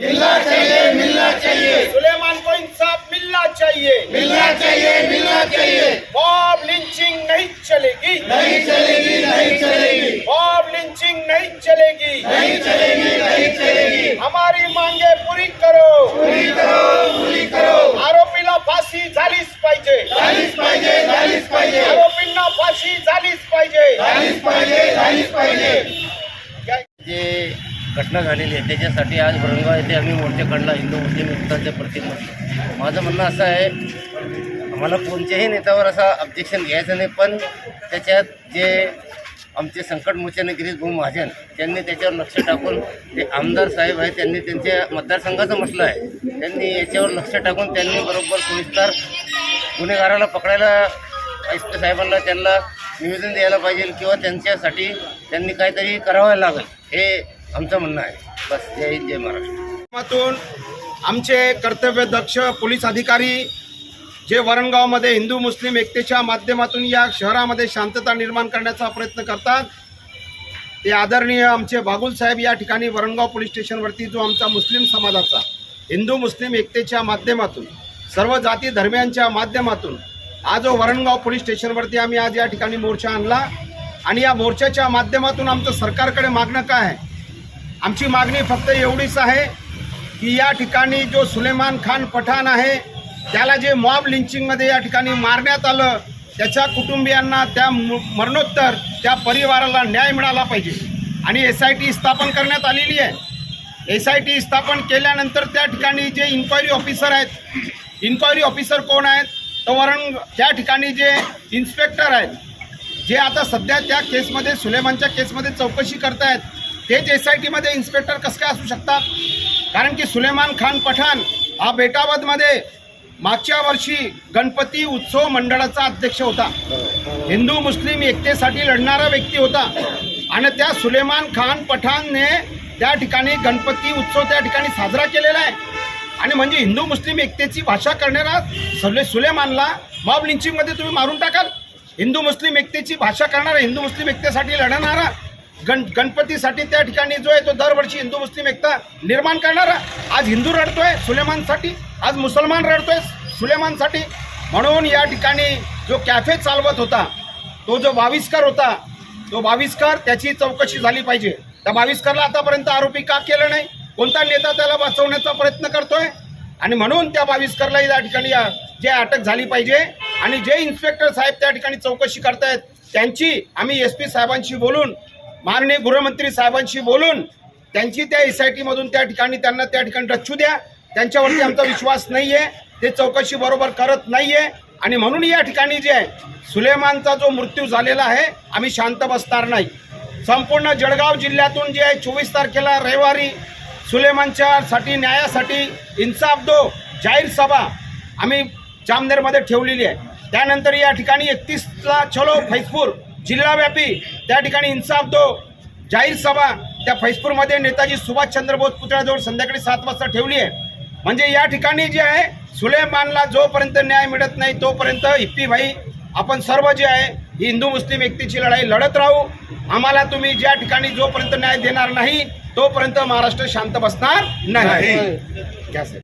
मिलना चाहिए मिलना चाहिए। सुलेमान को इंसाफ मिलना चाहिए। मिलना चाहिए मिलना चाहिए। बॉब लिंचिंग नहीं चलेगी। नहीं चलेगी नहीं चलेगी। बॉब लिंचिंग नहीं चलेगी। नहीं चलेगी नहीं चलेगी। घटना झालेली आहे. त्याच्यासाठी आज औरंगाबाद येथे आम्ही मोर्चा काढला हिंदू मुस्लिम एकताच्या प्रतिमा माझं म्हणणं असं आहे आम्हाला कोणत्याही नेत्यावर असा ऑब्जेक्शन घ्यायचं नाही पण त्याच्यात जे आमचे संकटमोचन गिरीश भाऊ महाजन त्यांनी त्याच्यावर लक्ष टाकून ते आमदार साहेब आहे त्यांनी त्यांच्या मतदारसंघाचं म्हटलं आहे. त्यांनी याच्यावर लक्ष टाकून त्यांनी बरोबर सविस्तर गुन्हेगाराला पकडायला आयुक्त साहेबांना त्यांना निवेदन द्यायला पाहिजे किंवा त्यांच्यासाठी त्यांनी काहीतरी करावं लागेल. हे आमचं म्हणणं आहे. बस जय हिंद जय महाराष्ट्र. माध्यमातून आमचे कर्तव्यदक्ष पोलीस अधिकारी जे वरणगावमध्ये हिंदू मुस्लिम एकतेच्या माध्यमातून या शहरामध्ये शांतता निर्माण करण्याचा प्रयत्न करतात ते आदरणीय आमचे बागुल साहेब या ठिकाणी वरणगाव पोलीस स्टेशनवरती जो आमचा मुस्लिम समाजाचा हिंदू मुस्लिम एकतेच्या माध्यमातून सर्व जाती धर्मियांच्या माध्यमातून हा जो वरणगाव पोलीस स्टेशनवरती आम्ही आज या ठिकाणी मोर्चा आणला आणि या मोर्चाच्या माध्यमातून आमचं सरकारकडे मागणं काय आहे? आमची मागणी फक्त एवढीच आहे की या ठिकाणी जो सुलेमान खान पठाण आहे त्याला जे मॉब लिंचिंगमध्ये या ठिकाणी मारण्यात आलं त्याच्या कुटुंबियांना त्या मरणोत्तर त्या परिवाराला न्याय मिळाला पाहिजे. आणि एस आय टी स्थापन करण्यात आलेली आहे. एस आय टी स्थापन केल्यानंतर त्या ठिकाणी जे इन्क्वायरी ऑफिसर आहेत इन्क्वायरी ऑफिसर कोण आहेत तर वरण त्या ठिकाणी जे इन्स्पेक्टर आहेत जे आता सध्या त्या केसमध्ये सुलेमानच्या केसमध्ये चौकशी करतायत तेच एस आय टीमध्ये इन्स्पेक्टर कसं काय असू शकतात? कारण की सुलेमान खान पठाण हा बेटावदमध्ये मागच्या वर्षी गणपती उत्सव मंडळाचा अध्यक्ष होता. हिंदू मुस्लिम एकतेसाठी लढणारा व्यक्ती होता. आणि त्या सुलेमान खान पठाणने त्या ठिकाणी गणपती उत्सव त्या ठिकाणी साजरा केलेला आहे. आणि म्हणजे हिंदू मुस्लिम एकतेची भाषा करणारा सले सुलेमानला मॉब लिंचिंगमध्ये तुम्ही मारून टाकाल. हिंदू मुस्लिम एकतेची भाषा करणारा हिंदू मुस्लिम एकतेसाठी लढणारा गण गणपतीसाठी त्या ठिकाणी जो आहे तो दरवर्षी हिंदू मुस्लिम एकता निर्माण करणारा. आज हिंदू रडतोय सुलेमानसाठी. आज मुसलमान रडतोय सुलेमानसाठी. म्हणून या ठिकाणी जो कॅफे चालवत होता तो जो बाविस्कर होता तो बाविस्कर त्याची चौकशी झाली पाहिजे. त्या बाविस्करला आतापर्यंत आरोपी का केलं नाही? कोणता नेता त्याला वाचवण्याचा प्रयत्न करतोय? आणि म्हणून त्या बाविस्करलाही या ठिकाणी जे अटक झाली पाहिजे. आणि जे इन्स्पेक्टर साहेब त्या ठिकाणी चौकशी करतायत त्यांची आम्ही एस पी साहेबांशी बोलून माननीय गृहमंत्री साहेबांशी बोलून त्यांची त्या एस आय टीमधून त्या ठिकाणी त्यांना त्या ठिकाणी रच्चू द्या. त्यांच्यावरती आमचा विश्वास नाही आहे ते चौकशी बरोबर करत नाही आहे आणि म्हणून या ठिकाणी जे आहे सुलेमानचा जो मृत्यू झालेला आहे आम्ही शांत बसणार नाही. संपूर्ण जळगाव जिल्ह्यातून जे आहे चोवीस तारखेला रविवारी सुलेमानच्या साठी न्यायासाठी इन्साफ दो जाहीर सभा आम्ही जामनेरमध्ये ठेवलेली आहे. त्यानंतर या ठिकाणी एकतीसला छलो फैजपूर जिल्हाव्यापी त्या ठिकाणी इन्साफ दो जाहीर सभा त्या फैजपूरमध्ये नेताजी सुभाषचंद्र बोस पुतळ्याजवळ संध्याकाळी सात वाजता ठेवली आहे. म्हणजे या ठिकाणी जे आहे सुलेमानला जोपर्यंत न्याय मिळत नाही तोपर्यंत हिप्पी भाई आपण सर्व जे आहे ही हिंदू मुस्लिम एकतेची लढाई लढत राहू. आम्हाला तुम्ही ज्या ठिकाणी जोपर्यंत न्याय देणार नाही तोपर्यंत महाराष्ट्र शांत बसणार नाही.